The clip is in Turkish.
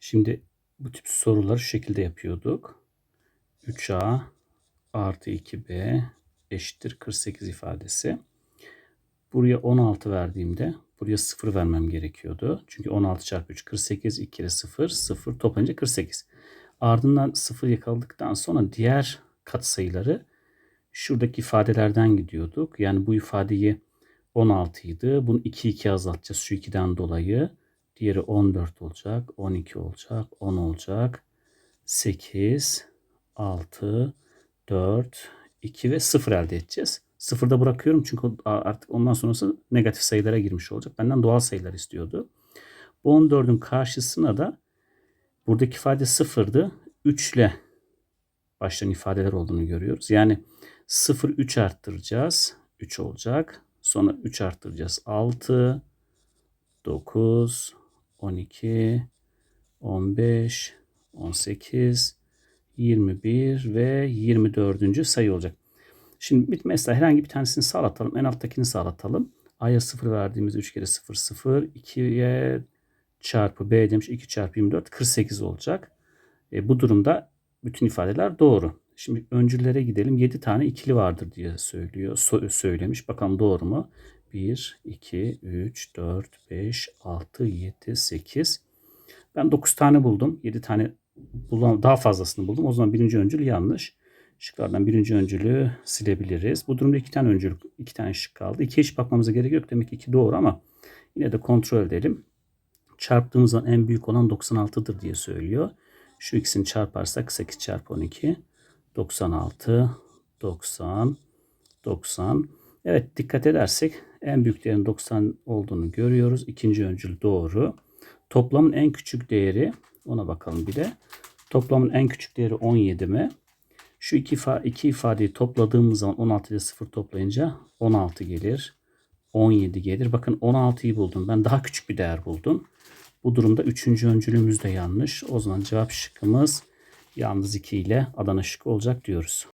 Şimdi bu tip soruları şu şekilde yapıyorduk. 3A artı 2B eşittir 48 ifadesi. Buraya 16 verdiğimde buraya 0 vermem gerekiyordu. Çünkü 16 çarpı 3 48 2 kere 0 0 toplanınca 48. Ardından 0 yakaladıktan sonra diğer katsayıları şuradaki ifadelerden gidiyorduk. Yani bu ifadeyi 16 idi. Bunu 2 2 azaltacağız şu 2'den dolayı. Diğeri 14 olacak, 12 olacak, 10 olacak. 8, 6, 4, 2 ve 0 elde edeceğiz. Sıfırda bırakıyorum çünkü artık ondan sonrası negatif sayılara girmiş olacak. Benden doğal sayılar istiyordu. Bu 14'ün karşısına da buradaki ifade sıfırdı. 3 ile başlayan ifadeler olduğunu görüyoruz. Yani 0 3 arttıracağız. 3 olacak. Sonra 3 arttıracağız. 6, 9, 12, 15, 18, 21 ve 24. sayı olacak. Şimdi mesela herhangi bir tanesini sağlatalım. En alttakini sağlatalım. A'ya 0 verdiğimiz 3 kere 0 0. 2'ye çarpı B demiş. 2 çarpı 24 48 olacak. E, bu durumda bütün ifadeler doğru. Şimdi öncüllere gidelim. 7 tane ikili vardır diye söylüyor. So söylemiş. Bakalım doğru mu? 1, 2, 3, 4, 5, 6, 7, 8. Ben 9 tane buldum. 7 tane bulan daha fazlasını buldum. O zaman birinci öncül yanlış. Şıklardan birinci öncülü silebiliriz. Bu durumda iki tane öncül, iki tane şık kaldı. İkiye hiç bakmamıza gerek yok. Demek ki iki doğru ama yine de kontrol edelim. Çarptığımız zaman en büyük olan 96'dır diye söylüyor. Şu ikisini çarparsak 8 çarpı 12 96 90 90 Evet dikkat edersek en büyük değerin 90 olduğunu görüyoruz. İkinci öncül doğru. Toplamın en küçük değeri ona bakalım bir de. Toplamın en küçük değeri 17 mi? Şu iki, iki ifadeyi topladığımız zaman 16 ile 0 toplayınca 16 gelir. 17 gelir. Bakın 16'yı buldum. Ben daha küçük bir değer buldum. Bu durumda üçüncü öncülümüz de yanlış. O zaman cevap şıkkımız yalnız 2 ile Adana şıkkı olacak diyoruz.